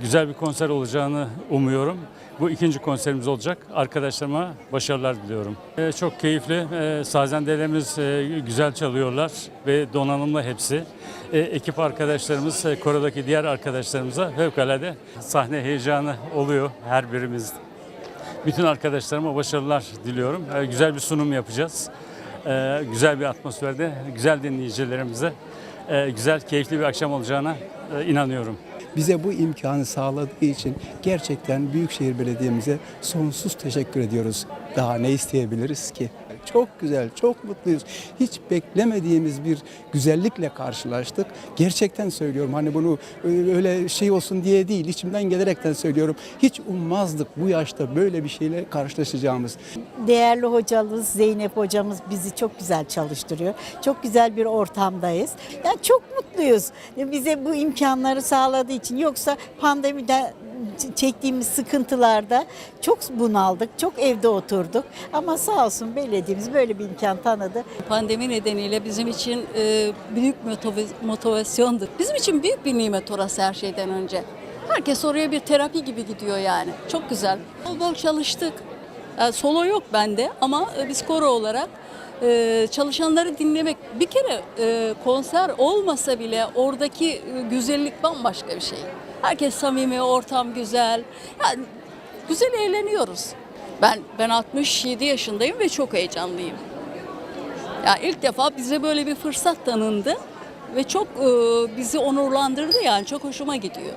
güzel bir konser olacağını umuyorum. Bu ikinci konserimiz olacak. Arkadaşlarıma başarılar diliyorum. E, çok keyifli. E, sazendelerimiz e, güzel çalıyorlar ve donanımlı hepsi. E, ekip arkadaşlarımız, e, korodaki diğer arkadaşlarımıza fevkalade sahne heyecanı oluyor her birimiz. Bütün arkadaşlarıma başarılar diliyorum. E, güzel bir sunum yapacağız. E, güzel bir atmosferde, güzel dinleyicilerimize e, güzel, keyifli bir akşam olacağına e, inanıyorum. Bize bu imkanı sağladığı için gerçekten Büyükşehir Belediye'mize sonsuz teşekkür ediyoruz. Daha ne isteyebiliriz ki? Çok güzel, çok mutluyuz. Hiç beklemediğimiz bir güzellikle karşılaştık. Gerçekten söylüyorum hani bunu e, öyle şey olsun diye değil, içimden gelerekten söylüyorum. Hiç ummazdık bu yaşta böyle bir şeyle karşılaşacağımız. Değerli hocamız Zeynep hocamız bizi çok güzel çalıştırıyor. Çok güzel bir ortamdayız. Yani çok mutluyuz. Bize bu imkanları sağladığı için yoksa pandemide çektiğimiz sıkıntılarda çok bunaldık, çok evde oturduk. Ama sağ olsun belediyemiz böyle bir imkan tanıdı. Pandemi nedeniyle bizim için e, büyük motivasyondu. Bizim için büyük bir nimet orası her şeyden önce. Herkes oraya bir terapi gibi gidiyor yani. Çok güzel. Bol bol çalıştık. Yani solo yok bende ama e, biz koro olarak e, çalışanları dinlemek bir kere e, konser olmasa bile oradaki e, güzellik bambaşka bir şey. Herkes samimi, ortam güzel. Yani güzel eğleniyoruz. Ben ben 67 yaşındayım ve çok heyecanlıyım. Ya ilk defa bize böyle bir fırsat tanındı ve çok e, bizi onurlandırdı yani çok hoşuma gidiyor.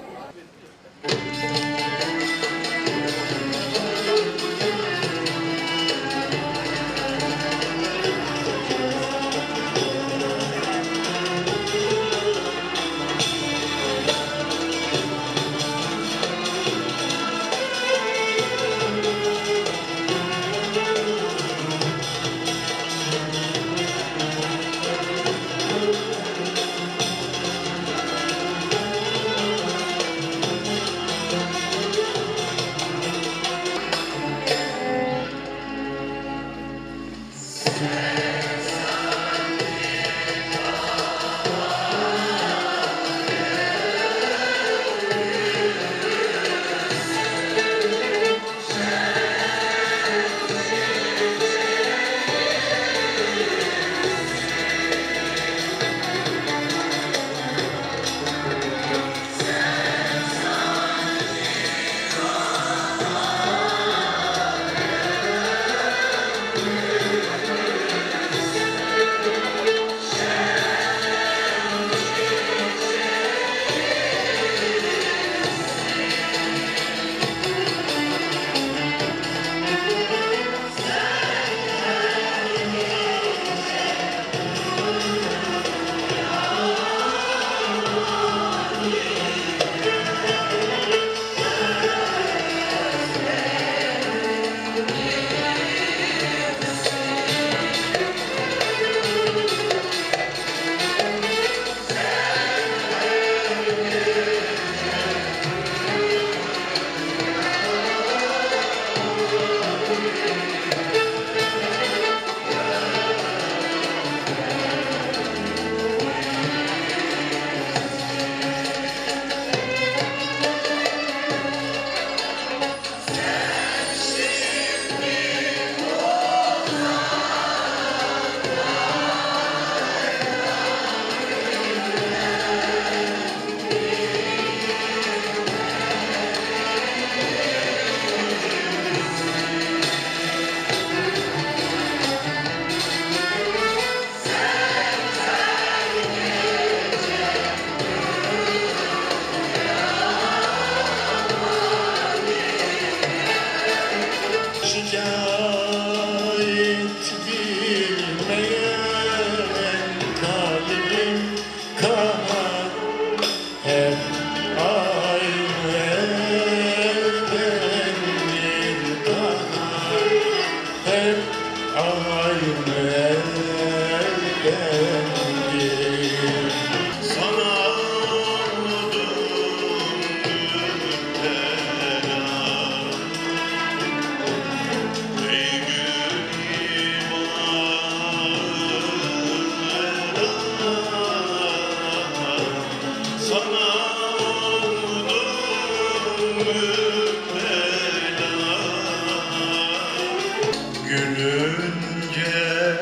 Gönül gülünce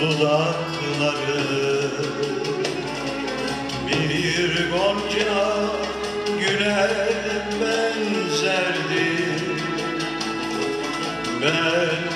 dudakları. Bir gonca güle benzerdi. Ben